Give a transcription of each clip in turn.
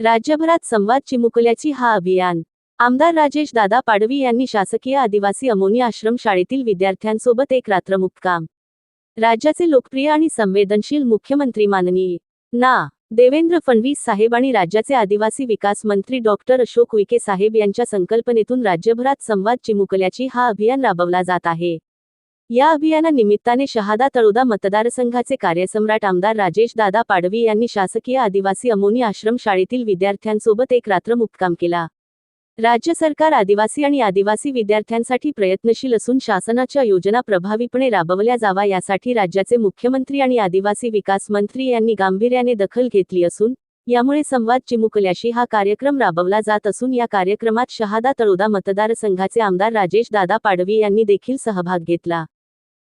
राज्यभरात संवाद चिमुकल्याची हा अभियान. आमदार राजेश दादा पाडवी यांनी शासकीय आदिवासी अमोनी आश्रम शाळेतील विद्यार्थ्यांसोबत एक रात्र मुक्काम राज्याचे लोकप्रिय आणि संवेदनशील मुख्यमंत्री माननीय ना. देवेंद्र फडणवीस साहेब आणि राज्याचे आदिवासी विकास मंत्री डॉक्टर अशोक उईके साहेब यांच्या संकल्पनेतून राज्यभरात संवाद चिमुकल्याची हा अभियान राबवला जात आहे. या अभियानानिमित्ताने शहादा तळोदा मतदारसंघाचे कार्यसम्राट आमदार राजेश दादा पाडवी यांनी शासकीय आदिवासी अमोनी आश्रम शाळेतील विद्यार्थ्यांसोबत एक रात्र मुक्काम केला. राज्य सरकार आदिवासी आणि आदिवासी विद्यार्थ्यांसाठी प्रयत्नशील असून शासनाच्या योजना प्रभावीपणे राबवल्या जावा यासाठी राज्याचे मुख्यमंत्री आणि आदिवासी विकास मंत्री यांनी गांभीर्याने दखल घेतली असून यामुळे संवाद चिमुकल्याशी हा कार्यक्रम राबवला जात असून या कार्यक्रमात शहादा तळोदा मतदारसंघाचे आमदार राजेश दादा पाडवी यांनी देखील सहभाग घेतला.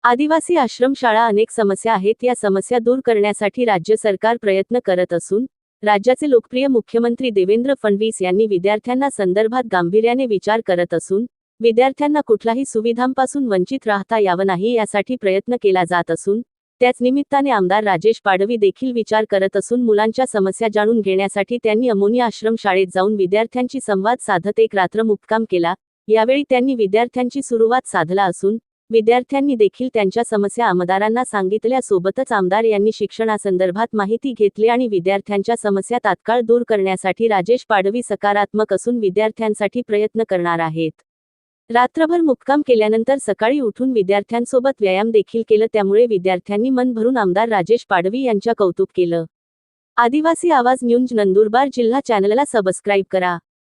आदिवासी आश्रमशाळा अनेक समस्या आहेत. या समस्या दूर करण्यासाठी राज्य सरकार प्रयत्न करत असून राज्याचे लोकप्रिय मुख्यमंत्री देवेंद्र फडणवीस यांनी विद्यार्थ्यांना संदर्भात गांभीर्याने विचार करत असून विद्यार्थ्यांना कुठलाही सुविधांपासून वंचित राहता यावं नाही यासाठी प्रयत्न केला जात असून त्याच निमित्ताने आमदार राजेश पाडवी देखील विचार करत असून मुलांच्या समस्या जाणून घेण्यासाठी त्यांनी अमोनी आश्रम शाळेत जाऊन विद्यार्थ्यांशी संवाद साधत एक रात्र मुक्काम केला. यावेळी त्यांनी विद्यार्थ्यांची सुरुवात साधला असून विद्यार्थ्यांनी देखील त्यांच्या समस्या आमदारांना सांगितल्या सोबतच आमदार यांनी शिक्षणासंदर्भात माहिती घेतली आणि विद्यार्थ्यांच्या समस्या तात्काळ दूर करण्यासाठी राजेश पाडवी सकारात्मक असून विद्यार्थ्यांसाठी प्रयत्न करणार आहेत. रात्रभर मुक्काम केल्यानंतर सकाळी उठून विद्यार्थ्यांसोबत व्यायाम देखील केलं त्यामुळे विद्यार्थ्यांनी मन भरून आमदार राजेश पाडवी यांच्या कौतुक केलं. आदिवासी आवाज न्यूज नंदुरबार जिल्हा चॅनलला सबस्क्राईब करा.